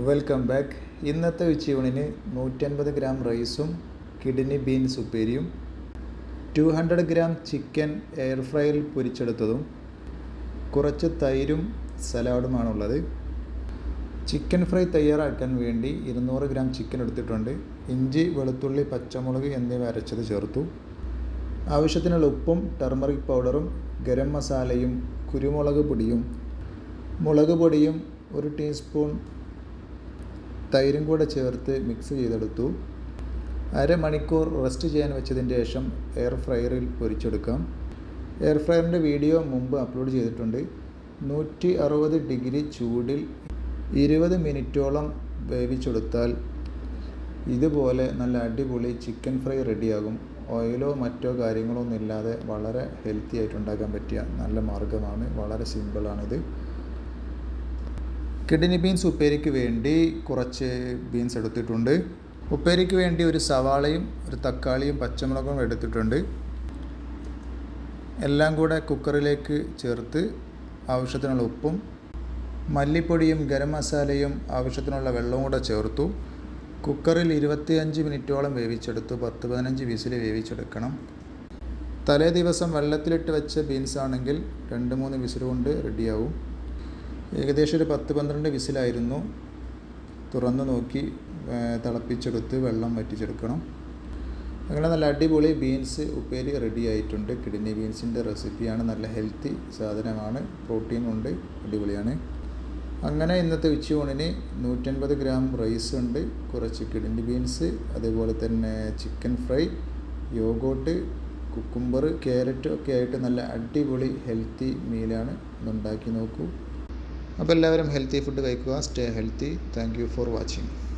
Welcome back ഇന്നത്തെ ഉച്ചയൂണിന് നൂറ്റൻപത് gram റൈസും കിഡ്നി ബീൻസ് ഉപ്പേരിയും two hundred gram chicken air ഫ്രൈയിൽ പൊരിച്ചെടുത്തതും കുറച്ച് തൈരും സലാഡുമാണുള്ളത്. ചിക്കൻ ഫ്രൈ തയ്യാറാക്കാൻ വേണ്ടി ഇരുന്നൂറ് ഗ്രാം ചിക്കൻ എടുത്തിട്ടുണ്ട്. ഇഞ്ചി വെളുത്തുള്ളി പച്ചമുളക് എന്നിവ അരച്ചത് ചേർത്തു. ആവശ്യത്തിനുള്ള ഉപ്പും ടർമറിക് പൗഡറും ഗരം മസാലയും കുരുമുളക് പൊടിയും മുളക് പൊടിയും ഒരു ടീസ്പൂൺ തൈരും കൂടെ ചേർത്ത് മിക്സ് ചെയ്തെടുത്തു. അരമണിക്കൂർ റെസ്റ്റ് ചെയ്യാൻ വെച്ചതിന് ശേഷം എയർ ഫ്രയറിൽ പൊരിച്ചെടുക്കാം. എയർ ഫ്രയറിന്റെ വീഡിയോ മുമ്പ് അപ്ലോഡ് ചെയ്തിട്ടുണ്ട്. നൂറ്റി അറുപത് ഡിഗ്രി ചൂടിൽ ഇരുപത് മിനിറ്റോളം വേവിച്ചെടുത്താൽ ഇതുപോലെ നല്ല അടിപൊളി ചിക്കൻ ഫ്രൈ റെഡിയാകും ഓയിലോ മറ്റോ കാര്യങ്ങളോ ഒന്നും ഇല്ലാതെ വളരെ ഹെൽത്തി ആയിട്ട് ഉണ്ടാക്കാൻ പറ്റിയ നല്ല മാർഗമാണ്. വളരെ സിമ്പിളാണിത് കിഡ്നി ബീൻസ് ഉപ്പേരിക്ക് വേണ്ടി കുറച്ച് ബീൻസ് എടുത്തിട്ടുണ്ട്. ഉപ്പേരിക്ക് വേണ്ടി ഒരു സവാളയും ഒരു തക്കാളിയും പച്ചമുളകും എടുത്തിട്ടുണ്ട്. എല്ലാം കൂടെ കുക്കറിലേക്ക് ചേർത്ത് ആവശ്യത്തിനുള്ള ഉപ്പും മല്ലിപ്പൊടിയും ഗരം മസാലയും ആവശ്യത്തിനുള്ള വെള്ളവും കൂടെ ചേർത്തു. കുക്കറിൽ ഇരുപത്തിയഞ്ച് മിനിറ്റോളം വേവിച്ചെടുത്തു. പത്ത് പതിനഞ്ച് വിസിൽ വേവിച്ചെടുക്കണം. തലേ ദിവസം വെള്ളത്തിലിട്ട് വെച്ച ബീൻസ് ആണെങ്കിൽ രണ്ട് മൂന്ന് വിസിൽ കൊണ്ട് റെഡിയാവും. ഏകദേശം ഒരു പത്ത് പന്ത്രണ്ട് വിസിലായിരുന്നു. തുറന്ന് നോക്കി തിളപ്പിച്ചെടുത്ത് വെള്ളം വറ്റിച്ചെടുക്കണം. അങ്ങനെ നല്ല അടിപൊളി ബീൻസ് ഉപ്പേരി റെഡി ആയിട്ടുണ്ട്. കിഡ്നി ബീൻസിന്റെ റെസിപ്പിയാണ്. നല്ല ഹെൽത്തി സാധനമാണ്. പ്രോട്ടീൻ ഉണ്ട്. അടിപൊളിയാണ്. അങ്ങനെ ഇന്നത്തെ ഉച്ചയൂണിന് നൂറ്റൻപത് ഗ്രാം റൈസ് ഉണ്ട്. കുറച്ച് കിഡ്നി ബീൻസ് അതേപോലെ തന്നെ chicken fry yogurt cucumber carrot ഒക്കെ ആയിട്ട് നല്ല അടിപൊളി ഹെൽത്തി മീലാണ് ഇന്നുണ്ടാക്കി നോക്കൂ. അപ്പോൾ എല്ലാവരും ഹെൽത്തി ഫുഡ് കഴിക്കുക stay healthy thank you for watching